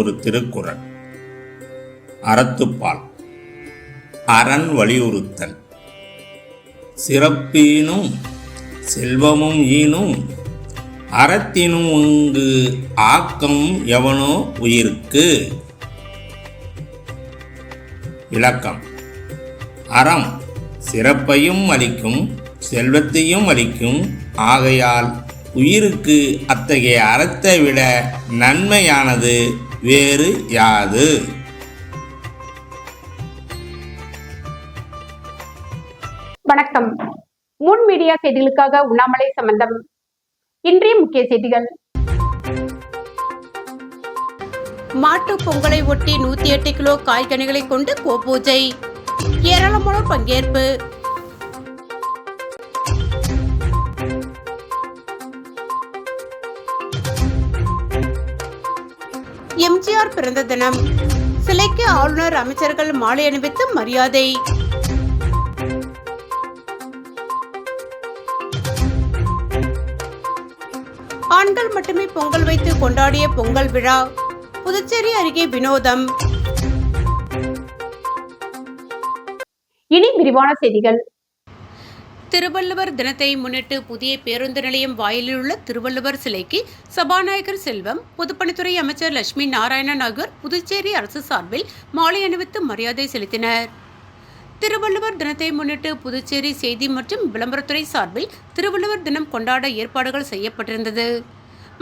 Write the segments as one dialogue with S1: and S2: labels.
S1: ஒரு திருக்குறள். அறத்துப்பால். அரண் வலியுறுத்தல். சிறப்பீனும் செல்வமும் ஈனும் அறத்தினும் உங்கு ஆக்கம் எவனோ உயிருக்கு. விளக்கம். அறம் சிறப்பையும் அளிக்கும் செல்வத்தையும் அளிக்கும். ஆகையால் உயிருக்கு அத்தகைய அறத்தை விட நன்மையானது வேறு யாது?
S2: வணக்கம். முன் மீடியா செய்திகளுக்காக உண்ணாமலை சம்பந்தம். இன்றைய முக்கிய செய்திகள். மாட்டு பொங்கலை ஒட்டி நூத்தி எட்டு கிலோ காய்கனிகளை கொண்டு கோபூஜை ஏராளமானோர் பங்கேற்பு. எம்ஜிஆர் பிறந்த தினம். சிலைக்கு ஆளுநர் அமைச்சர்கள் மாலை அணிவித்து மரியாதை. ஆண்கள் மட்டுமே பொங்கல் வைத்து கொண்டாடிய பொங்கல் விழா புதுச்சேரி அருகே வினோதம். இனி விரிவான செய்திகள். திருவள்ளுவர் தினத்தை முன்னிட்டு புதிய பேருந்து நிலையம் வாயிலில் உள்ள திருவள்ளுவர் சிலைக்கு சபாநாயகர் செல்வம் பொதுப்பணித்துறை அமைச்சர் லட்சுமி நாராயணன் ஆகியோர் புதுச்சேரி அரசு சார்பில் மாலை அணிவித்து மரியாதை செலுத்தினர். திருவள்ளுவர் தினத்தை முன்னிட்டு புதுச்சேரி செய்தி மற்றும் விளம்பரத்துறை சார்பில் திருவள்ளுவர் தினம் கொண்டாட ஏற்பாடுகள் செய்யப்பட்டிருந்தது.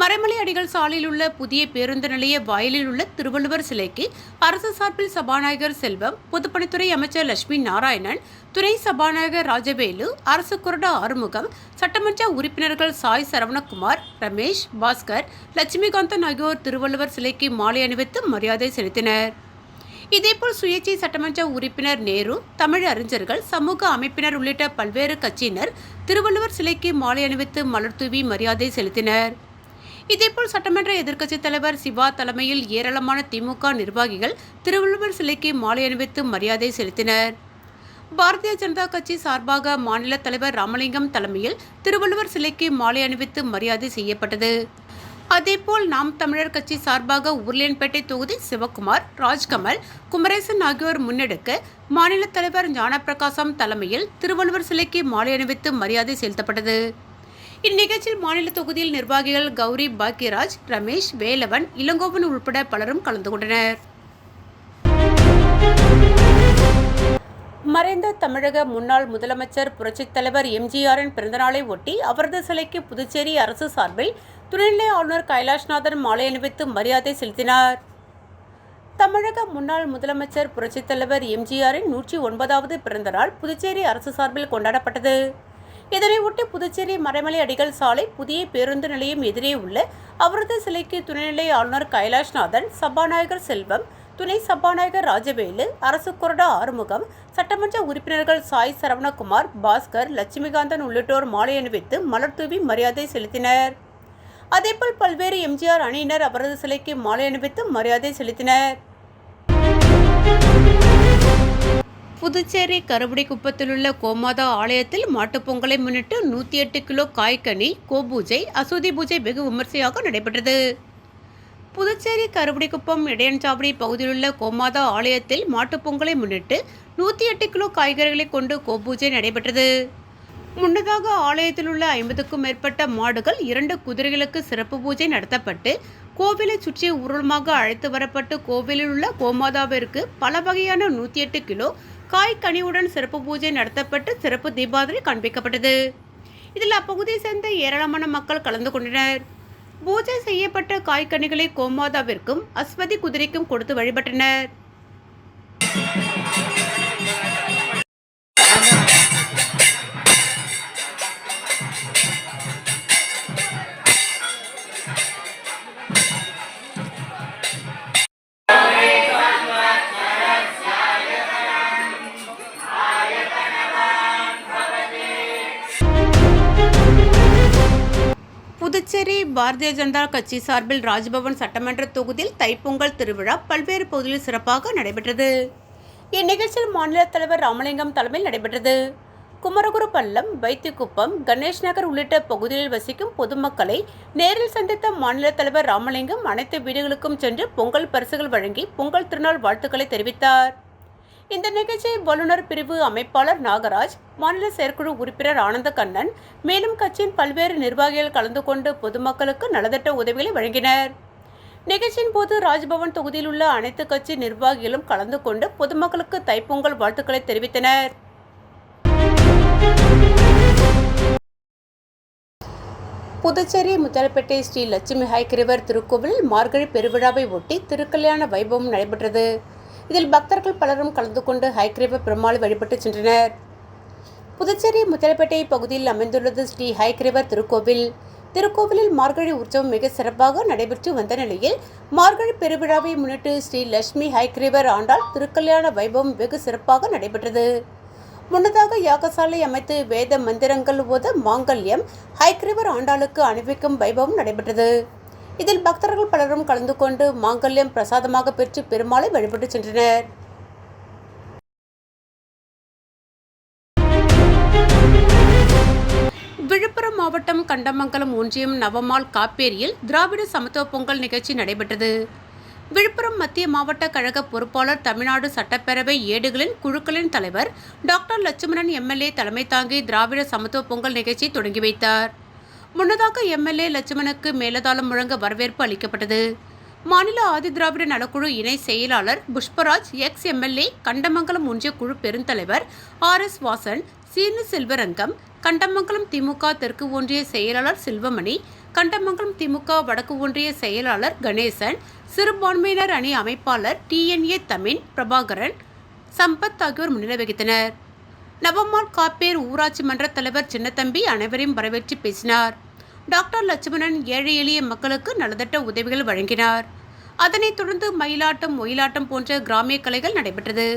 S2: மறைமலை அடிகள் சாலையில் உள்ள புதிய பேருந்து நிலைய வாயிலில் உள்ள திருவள்ளுவர் சிலைக்கு அரசு சார்பில் சபாநாயகர் செல்வம் பொதுப்பணித்துறை அமைச்சர் லட்சுமி நாராயணன் துணை சபாநாயகர் ராஜவேலு அரசு கொறடா ஆறுமுகம் சட்டமன்ற உறுப்பினர்கள் சாய் சரவணகுமார் ரமேஷ் பாஸ்கர் லட்சுமிகாந்தன் ஆகியோர் திருவள்ளுவர் சிலைக்கு மாலை அணிவித்து மரியாதை செலுத்தினர். இதேபோல் சுயேட்சை சட்டமன்ற உறுப்பினர் நேரு தமிழ் அறிஞர்கள் சமூக அமைப்பினர் உள்ளிட்ட பல்வேறு கட்சியினர் திருவள்ளுவர் சிலைக்கு மாலை அணிவித்து மலர் தூவி மரியாதை செலுத்தினர். இதேபோல் சட்டமன்ற எதிர்க்கட்சித் தலைவர் சிவா தலைமையில் ஏராளமான திமுக நிர்வாகிகள் திருவள்ளுவர் சிலைக்கு மாலை அணிவித்து மரியாதை செலுத்தினர். பாரதிய ஜனதா கட்சி சார்பாக மாநில தலைவர் ராமலிங்கம் தலைமையில் திருவள்ளுவர் சிலைக்கு மாலை அணிவித்து மரியாதை செய்யப்பட்டது. அதேபோல் நாம் தமிழர் கட்சி சார்பாக உருளையன்பேட்டை தொகுதி சிவகுமார் ராஜ்கமல் குமரேசன் ஆகியோர் முன்னெடுக்க மாநில தலைவர் ஞானப்பிரகாசம் தலைமையில் திருவள்ளுவர் சிலைக்கு மாலை அணிவித்து மரியாதை செலுத்தப்பட்டது. இந்நிகழ்ச்சியில் மாநில தொகுதியில் நிர்வாகிகள் கௌரி பாக்யராஜ் ரமேஷ் வேலவன் இளங்கோவன் உள்பட பலரும் கலந்து கொண்டனர். மறைந்த தமிழக முன்னாள் முதலமைச்சர் புரட்சித் தலைவர் எம்ஜிஆரின் பிறந்தநாளை ஒட்டி அவரது சிலைக்கு புதுச்சேரி அரசு சார்பில் துணைநிலை ஆளுநர் கைலாஷ்நாதன் மாலை அணிவித்து மரியாதை செலுத்தினார். தமிழக முன்னாள் முதலமைச்சர் புரட்சித் தலைவர் எம்ஜிஆரின் நூற்றி ஒன்பதாவது பிறந்தநாள் புதுச்சேரி அரசு சார்பில் கொண்டாடப்பட்டது. இதனையொட்டி புதுச்சேரி மறைமலை அடிகள் சாலை புதிய பேருந்து நிலையம் எதிரே உள்ள அவரது சிலைக்கு துணைநிலை ஆளுநர் கைலாஷ்நாதன் சபாநாயகர் செல்வம் துணை சபாநாயகர் ராஜவேலு அரசு கொறடா ஆறுமுகம் சட்டமன்ற உறுப்பினர்கள் சாய் சரவணகுமார் பாஸ்கர் லட்சுமிகாந்தன் உள்ளிட்டோர் மாலை அணிவித்து மலர் தூவி மரியாதை செலுத்தினர். அதேபோல் பல்வேறு எம்ஜிஆர் அணியினர் அவரது சிலைக்கு மாலை அணிவித்து மரியாதை செலுத்தினர். புதுச்சேரி கருவடிக்குப்பத்தில் உள்ள கோமாதா ஆலயத்தில் மாட்டுப் பொங்கலை முன்னிட்டு நூற்றி எட்டு கிலோ காய்கனி கோபூஜை அசூதி பூஜை வெகு விமர்சையாக நடைபெற்றது. புதுச்சேரி கருவடிக்குப்பம் இடையன்சாவடி பகுதியில் உள்ள கோமாதா ஆலயத்தில் மாட்டுப் பொங்கலை முன்னிட்டு நூற்றி எட்டு கிலோ காய்கறிகளை கொண்டு கோபூஜை நடைபெற்றது. முன்னதாக ஆலயத்தில் உள்ள ஐம்பதுக்கும் மேற்பட்ட மாடுகள் இரண்டு குதிரைகளுக்கு சிறப்பு பூஜை நடத்தப்பட்டு கோவிலை சுற்றி ஊர்வலமாக அழைத்து வரப்பட்டு கோவிலில் உள்ள கோமாதாவிற்கு பல வகையான நூற்றி எட்டு கிலோ காய் கனியுடன் சிறப்பு பூஜை நடத்தப்பட்டு சிறப்பு தீபாவளி காண்பிக்கப்பட்டது. இதில் அப்பகுதியை சேர்ந்த ஏராளமான மக்கள் கலந்து கொண்டனர். பூஜை செய்யப்பட்ட காய்கனிகளை கோமாதாவிற்கும் அஸ்வதி குதிரைக்கும் கொடுத்து வழிபட்டனர். பாரதிய ஜனதா கட்சி சார்பில் ராஜ்பவன் சட்டமன்ற தொகுதியில் தைப்பொங்கல் திருவிழா பல்வேறு பகுதிகளில் சிறப்பாக நடைபெற்றது. இந்நிகழ்ச்சியில் மாநில தலைவர் ராமலிங்கம் தலைமையில் நடைபெற்றது. குமரகுரு பள்ளம் வைத்தியக்குப்பம் கணேஷ் நகர் உள்ளிட்ட பகுதிகளில் வசிக்கும் பொதுமக்களை நேரில் சந்தித்த மாநில தலைவர் ராமலிங்கம் அனைத்து வீடுகளுக்கும் சென்று பொங்கல் பரிசுகள் வழங்கி பொங்கல் திருநாள் வாழ்த்துக்களை தெரிவித்தார். இந்த நிகழ்ச்சியை வல்லுநர் பிரிவு அமைப்பாளர் நாகராஜ் மாநில செயற்குழு உறுப்பினர் ஆனந்த கண்ணன் மேலும் கட்சியின் பல்வேறு நிர்வாகிகள் கலந்து கொண்டு பொதுமக்களுக்கு நலத்திட்ட உதவிகளை வழங்கினர். நிகழ்ச்சியின் போது ராஜ்பவன் தொகுதியில் உள்ள அனைத்து கட்சி நிர்வாகிகளும் கலந்து கொண்டு பொதுமக்களுக்கு தைப்பொங்கல் வாழ்த்துக்களை தெரிவித்தனர். புதுச்சேரி முத்தலப்பேட்டை ஸ்ரீ லட்சுமி ஹைக்கிரிவர் திருக்கோவில் மார்கழி பெருவிழாவை ஒட்டி திருக்கல்யாண வைபவம் நடைபெற்றது. இதில் பக்தர்கள் பலரும் கலந்து கொண்டு ஹைக்கிரிவ பெருமாளை வழிபட்டு சென்றனர். புதுச்சேரி முத்தலப்பேட்டை பகுதியில் அமைந்துள்ளது ஸ்ரீ ஹைக்கிரிவர் திருக்கோவில். திருக்கோவிலில் மார்கழி உற்சவம் மிக சிறப்பாக நடைபெற்று வந்த நிலையில் மார்கழி பெருவிழாவை முன்னிட்டு ஸ்ரீ லட்சுமி ஹைக்கிரிவர் ஆண்டாள் திருக்கல்யாண வைபவம் வெகு சிறப்பாக நடைபெற்றது. முன்னதாக யாகசாலை அமைத்து வேத மந்திரங்கள் ஓத மாங்கல்யம் ஹைக்கிரிவர் ஆண்டாளுக்கு அணிவிக்கும் வைபவம் நடைபெற்றது. இதில் பக்தர்கள் பலரும் கலந்து கொண்டு மாங்கல்யம் பிரசாதமாக பெற்று பெருமாளை வழிபட்டு சென்றனர். விழுப்புரம் மாவட்டம் கண்டமங்கலம் ஒன்றியம் நவமால் காப்பேரியில் திராவிட சமத்துவ பொங்கல் நிகழ்ச்சி நடைபெற்றது. விழுப்புரம் மத்திய மாவட்ட கழக பொறுப்பாளர் தமிழ்நாடு சட்டப்பேரவை ஏடுகளின் குழுக்களின் தலைவர் டாக்டர் லட்சுமணன் எம்எல்ஏ தலைமை தாங்கி திராவிட சமத்துவ பொங்கல் நிகழ்ச்சியை தொடங்கி வைத்தார். முன்னதாக எம்எல்ஏ லட்சுமணுக்கு மேலதாளம் முழங்க வரவேற்பு அளிக்கப்பட்டது. மாநில ஆதிதிராவிட நலக்குழு இணை செயலாளர் புஷ்பராஜ் எக்ஸ் எம்எல்ஏ கண்டமங்கலம் ஒன்றிய குழு பெருந்தலைவர் ஆர் எஸ் வாசன் சீனு செல்வரங்கம் கண்டமங்கலம் திமுக தெற்கு ஒன்றிய செயலாளர் செல்வமணி கண்டமங்கலம் திமுக வடக்கு ஒன்றிய செயலாளர் கணேசன் சிறுபான்மையினர் அணி அமைப்பாளர் டிஎன்ஏ தமின் பிரபாகரன் சம்பத் ஆகியோர் முன்னிலை வகித்தனர். நவமால் காப்பேர் ஊராட்சி மன்ற தலைவர் சின்னத்தம்பி அனைவரையும் வரவேற்று பேசினார். டாக்டர் லட்சுமணன் ஏழை எளிய மக்களுக்கு நலத்திட்ட உதவிகள் வழங்கினார். அதனைத் தொடர்ந்து மயிலாட்டம் ஒயிலாட்டம் போன்ற கிராமிய கலைகள் நடைபெற்றது.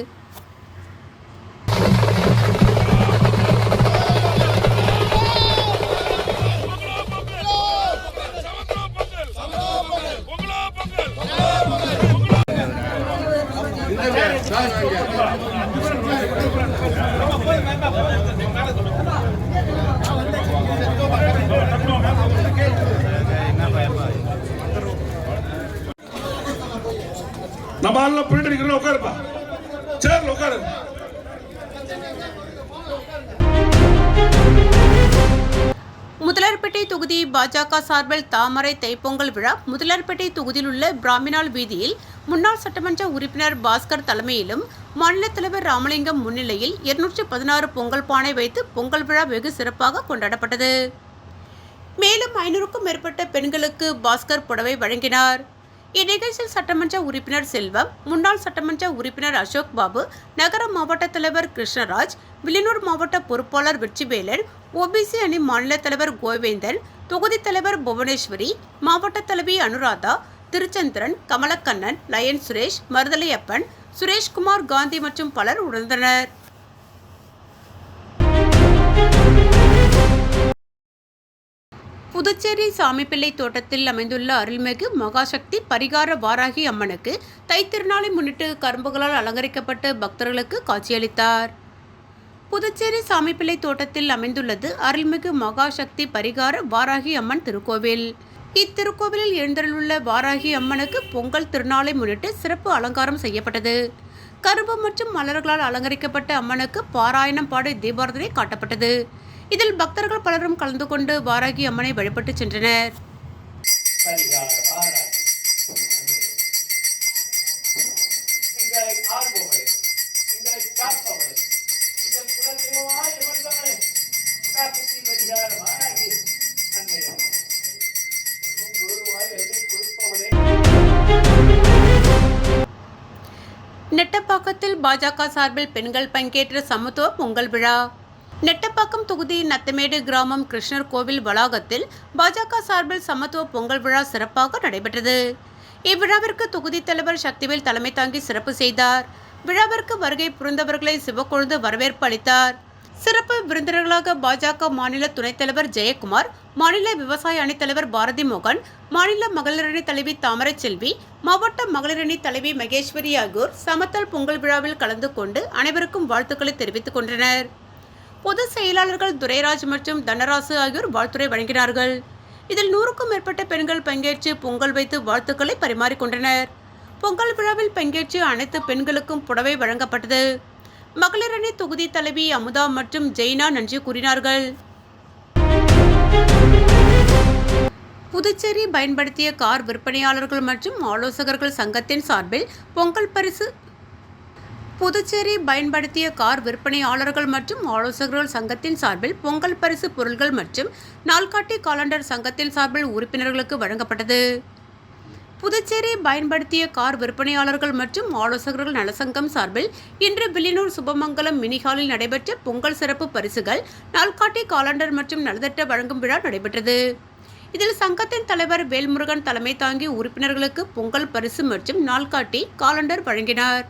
S3: நம்ம ஆள்லாம் பிரிண்ட் அடிக்கிறோம் உட்காருப்பா.
S2: தொகுதி பாஜக சார்பில் தாமரை தைப்பொங்கல் விழா முதலர்பேட்டை தொகுதியில் உள்ள பிராமினால் வீதியில் முன்னாள் சட்டமன்ற உறுப்பினர் பாஸ்கர் தலைமையிலும் மாநில தலைவர் ராமலிங்கம் முன்னிலையில் இருநூற்றி பதினாறு பொங்கல் பானை வைத்து பொங்கல் விழா வெகு சிறப்பாக கொண்டாடப்பட்டது. மேலும் ஐநூறுக்கும் மேற்பட்ட பெண்களுக்கு பாஸ்கர் புடவை வழங்கினார். இந்நிகழ்ச்சியில் சட்டமன்ற உறுப்பினர் செல்வம் முன்னாள் சட்டமன்ற உறுப்பினர் அசோக் பாபு நகர மாவட்ட தலைவர் கிருஷ்ணராஜ் வில்லியனூர் மாவட்ட பொறுப்பாளர் வெற்றிவேலன் ஓபிசி அணி மாநில தலைவர் கோவேந்தன் தொகுதி தலைவர் புவனேஸ்வரி மாவட்ட தலைவி அனுராதா திருச்சந்திரன் கமலக்கண்ணன் லயன் சுரேஷ் மருதலையப்பன் சுரேஷ்குமார் காந்தி மற்றும் பலர் உணர்ந்தனர் புதுச்சேரி சாமிப்பிள்ளை தோட்டத்தில் அமைந்துள்ள அருள்மிகு மகாசக்தி பரிகார வாராகி அம்மனுக்கு தைத்திருநாளை முன்னிட்டு கரும்புகளால் அலங்கரிக்கப்பட்டு பக்தர்களுக்கு காட்சியளித்தார். புதுச்சேரி சாமிப்பிள்ளை தோட்டத்தில் அமைந்துள்ளது அருள்மிகு மகாசக்தி பரிகார வாராகி அம்மன் திருக்கோவில். இத்திருக்கோவிலில் எழுந்தருளுள்ள வாராகி அம்மனுக்கு பொங்கல் திருநாளை முன்னிட்டு சிறப்பு அலங்காரம் செய்யப்பட்டது. கரும்பு மற்றும் மலர்களால் அலங்கரிக்கப்பட்ட அம்மனுக்கு பாராயணம் பாடி தீபாரதனை காட்டப்பட்டது. இதில் பக்தர்கள் பலரும் கலந்து கொண்டு வாராகி அம்மனை வழிபட்டு சென்றனர். நெட்டப்பாக்கத்தில் பாஜக சார்பில் பெண்கள் பங்கேற்ற சமத்துவ பொங்கல் விழா. நெட்டப்பாக்கம் தொகுதி நத்தமேடு கிராமம் கிருஷ்ணர் கோவில் வளாகத்தில் பாஜக சார்பில் சமத்துவ பொங்கல் விழா சிறப்பாக நடைபெற்றது. இவ்விழாவிற்கு தொகுதி தலைவர் சக்திவேல் தலைமை தாங்கி சிறப்பு செய்தார். விழாவிற்கு வருகை புரிந்தவர்களை சிவக்கொழுந்து வரவேற்பு அளித்தார். சிறப்பு விருந்தினர்களாக பாஜக மாநில துணைத் தலைவர் ஜெயக்குமார் மாநில விவசாய அணித் தலைவர் பாரதி மோகன் மாநில மகளிரணி தலைவி தாமரை செல்வி மாவட்ட மகளிரணி தலைவி மகேஸ்வரி ஆகியோர் சமத்தல் பொங்கல் விழாவில் கலந்து கொண்டு அனைவருக்கும் வாழ்த்துக்களை தெரிவித்துக் கொண்டனர். பொதுச் செயலாளர்கள் துரைராஜ் மற்றும் தனராசு ஆகியோர் வாழ்த்துரை வழங்கினார்கள். இதில் நூறுக்கும் மேற்பட்ட பெண்கள் பங்கேற்று பொங்கல் வைத்து வாழ்த்துக்களை பரிமாறிக்கொண்டனர். பொங்கல் விழாவில் பங்கேற்று அனைத்து பெண்களுக்கும் புடவை வழங்கப்பட்டது. மகளிரணி தொகுதி தலைவி அமுதா மற்றும் ஜெய்னா நன்றி கூறினார்கள். புதுச்சேரி பயன்படுத்திய கார் விற்பனையாளர்கள் மற்றும் ஆலோசகர்கள் சங்கத்தின் சார்பில் பொங்கல் பரிசு புதுச்சேரி பயன்படுத்திய கார் விற்பனையாளர்கள் மற்றும் ஆலோசகர்கள் சங்கத்தின் சார்பில் பொங்கல் பரிசு பொருட்கள் மற்றும் நாள்காட்டி காலண்டர் சங்கத்தின் சார்பில் உறுப்பினர்களுக்கு வழங்கப்பட்டது. புதுச்சேரி பயன்படுத்திய கார் விற்பனையாளர்கள் மற்றும் ஆலோசகர்கள் நலசங்கம் சார்பில் இன்று வில்லியனூர் சுபமங்கலம் மினிஹாலில் நடைபெற்ற பொங்கல் சிறப்பு பரிசுகள் நாள்காட்டி காலண்டர் மற்றும் நலத்திட்ட வழங்கும் விழா நடைபெற்றது. இதில் சங்கத்தின் தலைவர் வேல்முருகன் தலைமை தாங்கி உறுப்பினர்களுக்கு பொங்கல் பரிசு மற்றும் நாள்காட்டி காலண்டர் வழங்கினார்.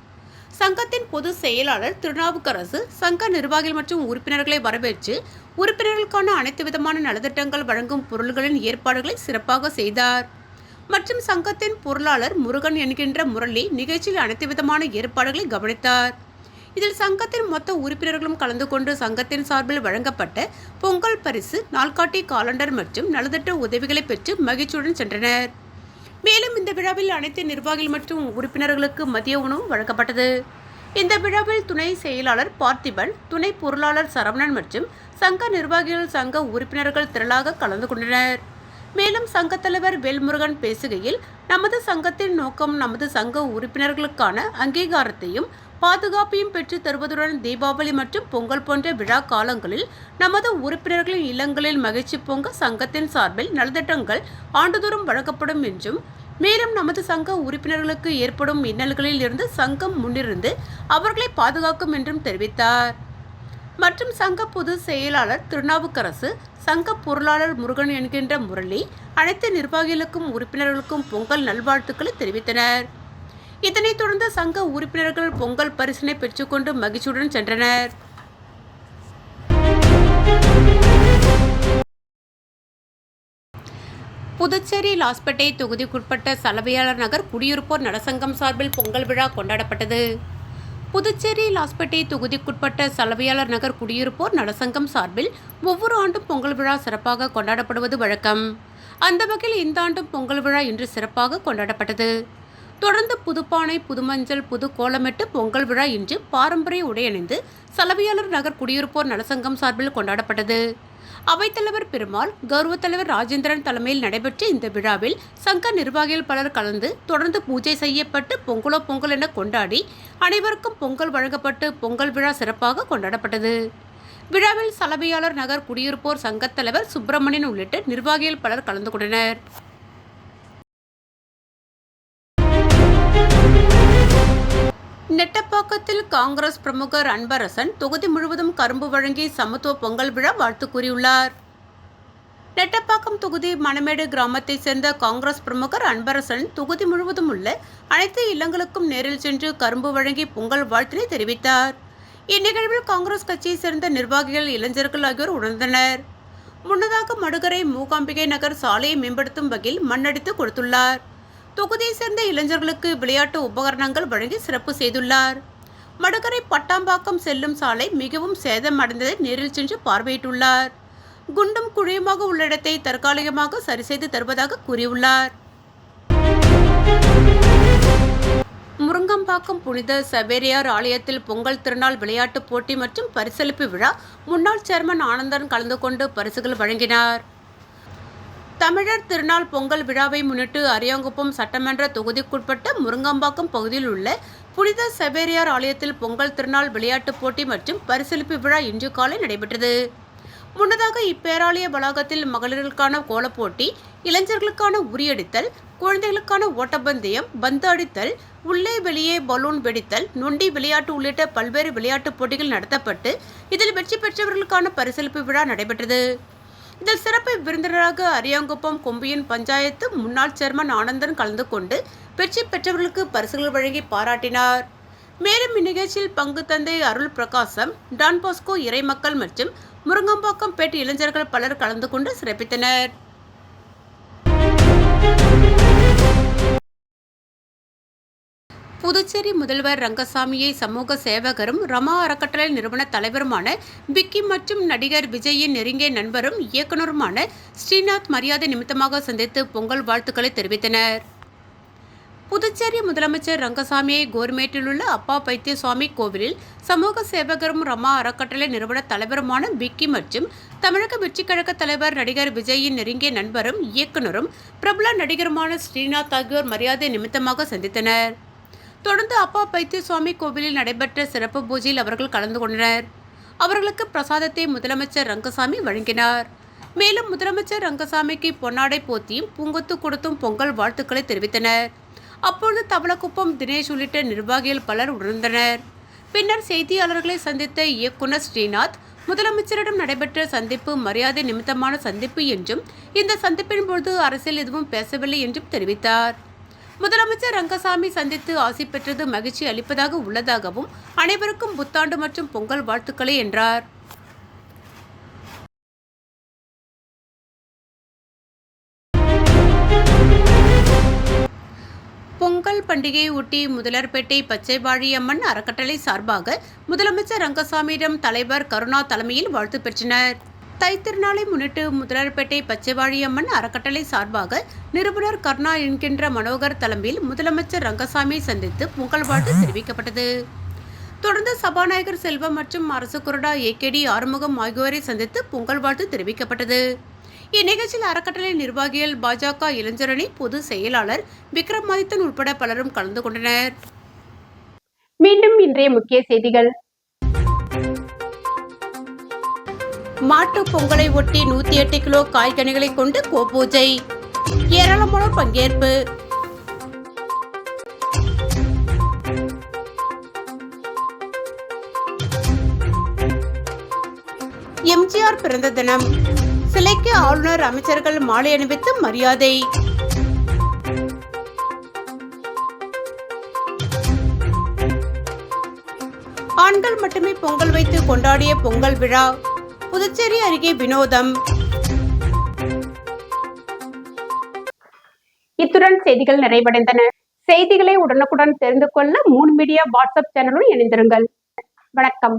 S2: சங்கத்தின் பொதுச் செயலாளர் திருநாவுக்கரசு சங்க நிர்வாகிகள் மற்றும் உறுப்பினர்களை வரவேற்று உறுப்பினர்களுக்கான அனைத்து விதமான நலத்திட்டங்கள் வழங்கும் பொருள்களின் ஏற்பாடுகளை சிறப்பாக செய்தார். மற்றும் சங்கத்தின் பொருளாளர் முருகன் என்கின்ற முரளி நிகழ்ச்சியில் அனைத்து விதமான ஏற்பாடுகளை கவனித்தார். இதில் சங்கத்தின் மொத்த உறுப்பினர்களும் கலந்து கொண்டு சங்கத்தின் சார்பில் வழங்கப்பட்ட பொங்கல் பரிசு நாள்காட்டி காலண்டர் மற்றும் நலத்திட்ட உதவிகளை பெற்று மகிழ்ச்சியுடன் சென்றனர். மேலும் இந்த விழாவில் அனைத்து நிர்வாகிகள் மற்றும் உறுப்பினர்களுக்கு மதிய உணவு வழங்கப்பட்டது. இந்த விழாவில் துணை செயலாளர் பார்த்திபன் துணை பொருளாளர் சரவணன் மற்றும் சங்க நிர்வாகிகள் சங்க உறுப்பினர்கள் திரளாக கலந்து கொண்டனர். மேலும் சங்க தலைவர் வேல்முருகன் பேசுகையில் நமது சங்கத்தின் நோக்கம் நமது சங்க உறுப்பினர்களுக்கான அங்கீகாரத்தையும் பாதுகாப்பையும் பெற்று தருவதுடன் தீபாவளி மற்றும் பொங்கல் போன்ற விழா காலங்களில் நமது உறுப்பினர்களின் இல்லங்களில் மகிழ்ச்சி பொங்க சங்கத்தின் சார்பில் நலத்திட்டங்கள் ஆண்டுதோறும் வழங்கப்படும் என்றும் மேலும் நமது சங்க உறுப்பினர்களுக்கு ஏற்படும் இன்னல்களில் இருந்து சங்கம் முன்னிருந்து அவர்களை பாதுகாக்கும் என்றும் தெரிவித்தார். மற்றும் சங்க பொது செயலாளர் திருநாவுக்கரசு சங்க பொருளாளர் முருகன் என்கின்ற முரளி அனைத்து நிர்வாகிகளுக்கும் உறுப்பினர்களுக்கும் பொங்கல் நல்வாழ்த்துக்களை தெரிவித்தனர். இதனைத் தொடர்ந்து சங்க உறுப்பினர்கள் பொங்கல் பரிசினை பெற்றுக்கொண்டு மகிழ்ச்சியுடன் சென்றனர். புதுச்சேரி லாஸ்பேட்டை தொகுதிக்குட்பட்ட சலவையாளர் நகர் குடியிருப்போர் நலசங்கம் சார்பில் பொங்கல் விழா கொண்டாடப்பட்டது. புதுச்சேரி லாஸ்பேட்டை தொகுதிக்குட்பட்ட சலவையாளர் நகர் குடியிருப்போர் நலசங்கம் சார்பில் ஒவ்வொரு ஆண்டும் பொங்கல் விழா சிறப்பாக கொண்டாடப்படுவது வழக்கம். அந்த வகையில் இந்த ஆண்டும் பொங்கல் விழா இன்று சிறப்பாக கொண்டாடப்பட்டது. தொடர்ந்து புதுப்பானை புதுமஞ்சள் புது கோலமிட்டு பொங்கல் விழா இன்று பாரம்பரிய உடையணிந்து சலவையாளர் நகர் குடியிருப்போர் நலசங்கம் சார்பில் கொண்டாடப்பட்டது. அவைத்தலைவர் பெருமாள் கௌரவ தலைவர் ராஜேந்திரன் தலைமையில் நடைபெற்ற இந்த விழாவில் சங்க நிர்வாகிகள் பலர் கலந்து தொடர்ந்து பூஜை செய்யப்பட்டு பொங்கலோ பொங்கல் என கொண்டாடி அனைவருக்கும் பொங்கல் வழங்கப்பட்டு பொங்கல் விழா சிறப்பாக கொண்டாடப்பட்டது. விழாவில் சலவையாளர் நகர் குடியிருப்போர் சங்கத் தலைவர் சுப்பிரமணியன் உள்ளிட்ட நிர்வாகிகள் பலர் கலந்து கொண்டனர். நெட்டப்பாக்கத்தில் காங்கிரஸ் பிரமுகர் அன்பரசன் தொகுதி முழுவதும் கரும்பு வழங்கி சமத்துவ பொங்கல் விழா வாழ்த்து கூறியுள்ளார். நெட்டப்பாக்கம் தொகுதி மணமேடு கிராமத்தைச் சேர்ந்த காங்கிரஸ் பிரமுகர் அன்பரசன் தொகுதி முழுவதும் உள்ள அனைத்து இல்லங்களுக்கும் நேரில் சென்று கரும்பு வழங்கி பொங்கல் வாழ்த்தினை தெரிவித்தார். இந்நிகழ்வில் காங்கிரஸ் கட்சியைச் சேர்ந்த நிர்வாகிகள் இளைஞர்கள் ஆகியோர் உணர்ந்தனர். முன்னதாக மடுகரை மூகாம்பிகை நகர் சாலையை மேம்படுத்தும் வகையில் மண்ணடித்து கொடுத்துள்ளார். தொகுதியை சேர்ந்த இளைஞர்களுக்கு விளையாட்டு உபகரணங்கள் வழங்கி சிறப்பு செய்துள்ளார். மடுகரை பட்டாம்பாக்கம் செல்லும் சாலை மிகவும் சேதமடைந்ததை நேரில் சென்று பார்வையிட்டுள்ளார். குண்டும் குழியுமாக உள்ள இடத்தை தற்காலிகமாக சரி செய்து தருவதாக கூறியுள்ளார். முருங்கம்பாக்கம் புனித சவேரியார் ஆலயத்தில் பொங்கல் திருநாள் விளையாட்டுப் போட்டி மற்றும் பரிசளிப்பு விழா முன்னாள் சேர்மன் ஆனந்தன் கலந்து கொண்டு பரிசுகள் வழங்கினார். தமிழர் திருநாள் பொங்கல் விழாவை முன்னிட்டு அரியாங்குப்பம் சட்டமன்ற தொகுதிக்குட்பட்ட முருங்கம்பாக்கம் பகுதியில் உள்ள புனித செவேரியார் ஆலயத்தில் பொங்கல் திருநாள் விளையாட்டுப் போட்டி மற்றும் பரிசளிப்பு விழா இன்று காலை நடைபெற்றது. முன்னதாக இப்பேராலய வளாகத்தில் மகளிர்களுக்கான கோலப்போட்டி இளைஞர்களுக்கான உரியடித்தல் குழந்தைகளுக்கான ஓட்டப்பந்தயம் பந்து அடித்தல் உள்ளே வெளியே பலூன் வெடித்தல் நொண்டி விளையாட்டு உள்ளிட்ட பல்வேறு விளையாட்டுப் போட்டிகள் நடத்தப்பட்டு இதில் வெற்றி பெற்றவர்களுக்கான பரிசளிப்பு விழா நடைபெற்றது. இதில் சிறப்பு விருந்தினராக அரியாங்குப்பம் கொம்பியன் பஞ்சாயத்து முன்னாள் சேர்மன் ஆனந்தன் கலந்து கொண்டு வெற்றி பெற்றவர்களுக்கு பரிசுகள் வழங்கி பாராட்டினார். மேலும் இந்நிகழ்ச்சியில் பங்கு தந்தை அருள் பிரகாசம் டான் பாஸ்கோ இறைமக்கள் மற்றும் முருங்கம்பாக்கம் பேட்டு இளைஞர்கள் பலர் கலந்து கொண்டு சிறப்பித்தனர். புதுச்சேரி முதல்வர் ரங்கசாமியை சமூக சேவகரும் ரமா அறக்கட்டளை நிறுவன தலைவருமான விக்கி மற்றும் நடிகர் விஜயின் நெருங்கிய நண்பரும் இயக்குனருமான ஸ்ரீநாத் மரியாதை நிமித்தமாக சந்தித்து பொங்கல் வாழ்த்துக்களை தெரிவித்தனர். புதுச்சேரி முதலமைச்சர் ரங்கசாமியை கோர்மேட்டில் உள்ள அப்பா பைத்தியசுவாமி கோவிலில் சமூக சேவகரும் ரமா அறக்கட்டளை நிறுவன தலைவருமான விக்கி மற்றும் தமிழக வெற்றி கழக தலைவர் நடிகர் விஜயின் நெருங்கிய நண்பரும் இயக்குனரும் பிரபல நடிகருமான ஸ்ரீநாத் ஆகியோர் மரியாதை நிமித்தமாக சந்தித்தனர். தொடர்ந்து அப்பா பைத்தியசுவாமி கோவிலில் நடைபெற்ற சிறப்பு பூஜையில் அவர்கள் கலந்து கொண்டனர். அவர்களுக்கு பிரசாதத்தை முதலமைச்சர் ரங்கசாமி வழங்கினார். மேலும் முதலமைச்சர் ரங்கசாமிக்கு பொன்னாடை போத்தியும் பூங்கொத்து கொடுத்தும் பொங்கல் வாழ்த்துக்களை தெரிவித்தனர். அப்பொழுது தவளக்குப்பம் தினேஷ் உள்ளிட்ட நிர்வாகிகள் பலர் உணர்ந்தனர். பின்னர் செய்தியாளர்களை சந்தித்த இயக்குனர் ஸ்ரீநாத் முதலமைச்சரிடம் நடைபெற்ற சந்திப்பு மரியாதை நிமித்தமான சந்திப்பு என்றும் இந்த சந்திப்பின் பொழுது அரசியல் எதுவும் பேசவில்லை என்றும் தெரிவித்தார். முதலமைச்சர் ரங்கசாமி சந்தித்து ஆசி பெற்றது மகிழ்ச்சி அளிப்பதாக உள்ளதாகவும் அனைவருக்கும் புத்தாண்டு மற்றும் பொங்கல் வாழ்த்துக்களை என்றார். பொங்கல் பண்டிகையை ஒட்டி முதலர்பேட்டை பச்சைவாழியம்மன் அறக்கட்டளை சார்பாக முதலமைச்சர் ரங்கசாமியிடம் தலைவர் கருணா தலைமையில் வாழ்த்து பெற்றனர். தைத்திருநாளை முன்னிட்டு முதலர்பேட்டை பச்சைவாழியம்மன் அறக்கட்டளை சார்பாக நிருபுணர் கருணா என்கின்ற மனோகர் தலைமையில் முதலமைச்சர் ரங்கசாமியை சந்தித்து பொங்கல் வாழ்த்து தெரிவிக்கப்பட்டது. தொடர்ந்து சபாநாயகர் செல்வம் மற்றும் அரசு கொறடா ஏகேடி ஆறுமுகம் ஆகியோரை சந்தித்து பொங்கல் வாழ்த்து தெரிவிக்கப்பட்டது. இந்நிகழ்ச்சியில் அறக்கட்டளை நிர்வாகிகள் பாஜக இளைஞரணி பொதுச் செயலாளர் விக்ரமாதித்தன் உட்பட பலரும் கலந்து கொண்டனர். மீண்டும் இன்றைய முக்கிய செய்திகள். மாட்டுப் பொங்கலை ஒட்டி நூத்தி எட்டு கிலோ காய்கனிகளை கொண்டு கோபூஜை ஏராளமானோர் பங்கேற்பு. எம்ஜிஆர் பிறந்த தினம். சிலைக்கு ஆளுநர் அமைச்சர்கள் மாலை அணிவித்து மரியாதை. ஆண்கள் மட்டுமே பொங்கல் வைத்து கொண்டாடிய பொங்கல் விழா. புதுச்சேரி அருகே வினோதம். இத்துடன் செய்திகள் நிறைவடைந்தன. செய்திகளை உடனுக்குடன் தெரிந்து கொள்ள மூன் மீடியா வாட்ஸ்அப் சேனலுடன் இணைந்திருங்கள். வணக்கம்.